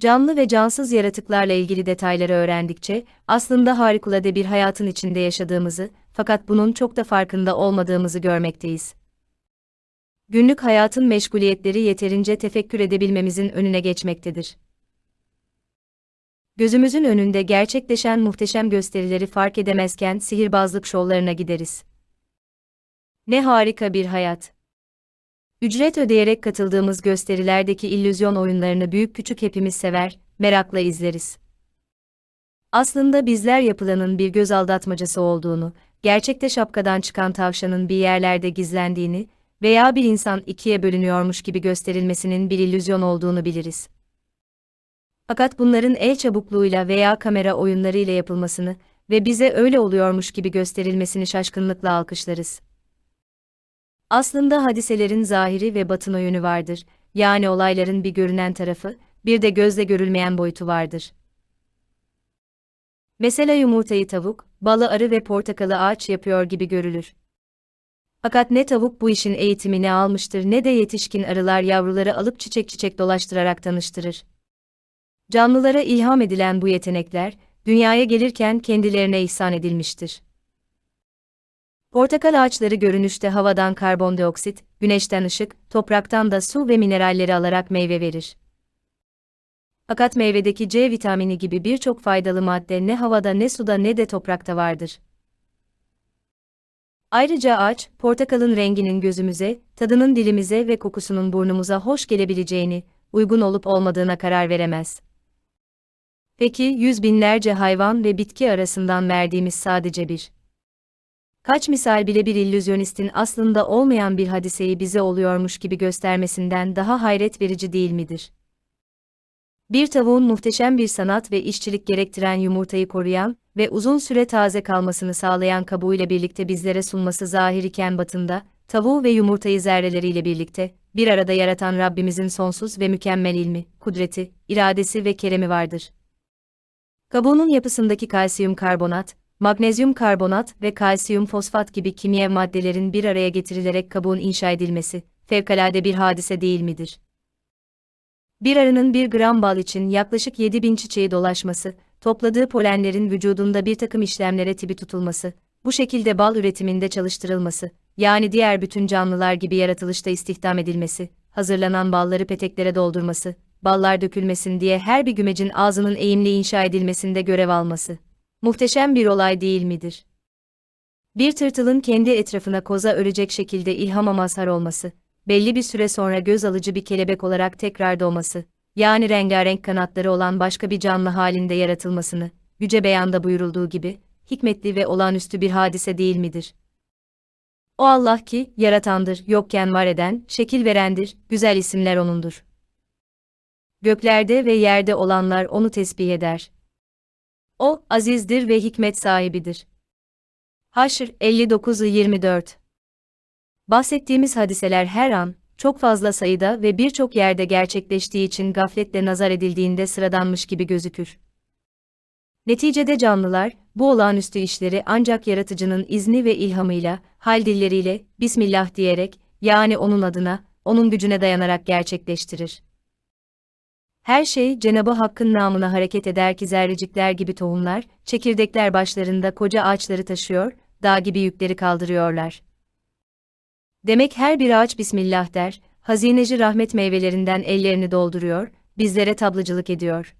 Canlı ve cansız yaratıklarla ilgili detayları öğrendikçe, aslında harikulade bir hayatın içinde yaşadığımızı, fakat bunun çok da farkında olmadığımızı görmekteyiz. Günlük hayatın meşguliyetleri yeterince tefekkür edebilmemizin önüne geçmektedir. Gözümüzün önünde gerçekleşen muhteşem gösterileri fark edemezken sihirbazlık şovlarına gideriz. Ne harika bir hayat. Ücret ödeyerek katıldığımız gösterilerdeki illüzyon oyunlarını büyük küçük hepimiz sever, merakla izleriz. Aslında bizler yapılanın bir göz aldatmacası olduğunu, gerçekte şapkadan çıkan tavşanın bir yerlerde gizlendiğini veya bir insan ikiye bölünüyormuş gibi gösterilmesinin bir illüzyon olduğunu biliriz. Fakat bunların el çabukluğuyla veya kamera oyunlarıyla yapılmasını ve bize öyle oluyormuş gibi gösterilmesini şaşkınlıkla alkışlarız. Aslında hadiselerin zahiri ve batın yönü vardır, yani olayların bir görünen tarafı, bir de gözle görülmeyen boyutu vardır. Mesela yumurtayı tavuk, balı arı ve portakalı ağaç yapıyor gibi görülür. Fakat ne tavuk bu işin eğitimini almıştır ne de yetişkin arılar yavruları alıp çiçek çiçek dolaştırarak tanıştırır. Canlılara ilham edilen bu yetenekler, dünyaya gelirken kendilerine ihsan edilmiştir. Portakal ağaçları görünüşte havadan karbondioksit, güneşten ışık, topraktan da su ve mineralleri alarak meyve verir. Fakat meyvedeki C vitamini gibi birçok faydalı madde ne havada ne suda ne de toprakta vardır. Ayrıca ağaç, portakalın renginin gözümüze, tadının dilimize ve kokusunun burnumuza hoş gelebileceğini, uygun olup olmadığına karar veremez. Peki yüz binlerce hayvan ve bitki arasından verdiğimiz sadece bir Kaç misal bile bir illüzyonistin aslında olmayan bir hadiseyi bize oluyormuş gibi göstermesinden daha hayret verici değil midir? Bir tavuğun muhteşem bir sanat ve işçilik gerektiren yumurtayı koruyan ve uzun süre taze kalmasını sağlayan kabuğuyla birlikte bizlere sunması zahir iken batında, tavuğu ve yumurtayı zerreleriyle birlikte, bir arada yaratan Rabbimizin sonsuz ve mükemmel ilmi, kudreti, iradesi ve keremi vardır. Kabuğunun yapısındaki kalsiyum karbonat, magnezyum karbonat ve kalsiyum fosfat gibi kimya maddelerin bir araya getirilerek kabuğun inşa edilmesi, fevkalade bir hadise değil midir? Bir arının bir gram bal için yaklaşık 7000 çiçeği dolaşması, topladığı polenlerin vücudunda bir takım işlemlere tibi tutulması, bu şekilde bal üretiminde çalıştırılması, yani diğer bütün canlılar gibi yaratılışta istihdam edilmesi, hazırlanan balları peteklere doldurması, ballar dökülmesin diye her bir gümecin ağzının eğimli inşa edilmesinde görev alması. Muhteşem bir olay değil midir? Bir tırtılın kendi etrafına koza örecek şekilde ilhama mazhar olması, belli bir süre sonra göz alıcı bir kelebek olarak tekrar doğması, yani rengarenk kanatları olan başka bir canlı halinde yaratılmasını, Yüce Beyan'da buyurulduğu gibi, hikmetli ve olağanüstü bir hadise değil midir? O Allah ki, yaratandır, yokken var eden, şekil verendir, güzel isimler O'nundur. Göklerde ve yerde olanlar O'nu tesbih eder. O, azizdir ve hikmet sahibidir. Haşr 59-24 Bahsettiğimiz hadiseler her an, çok fazla sayıda ve birçok yerde gerçekleştiği için gafletle nazar edildiğinde sıradanmış gibi gözükür. Neticede canlılar, bu olağanüstü işleri ancak yaratıcının izni ve ilhamıyla, hal dilleriyle, Bismillah diyerek, yani onun adına, onun gücüne dayanarak gerçekleştirir. Her şey Cenabı Hakk'ın namına hareket eder ki zerrecikler gibi tohumlar, çekirdekler başlarında koca ağaçları taşıyor, dağ gibi yükleri kaldırıyorlar. Demek her bir ağaç Bismillah der, hazineci rahmet meyvelerinden ellerini dolduruyor, bizlere tablacılık ediyor.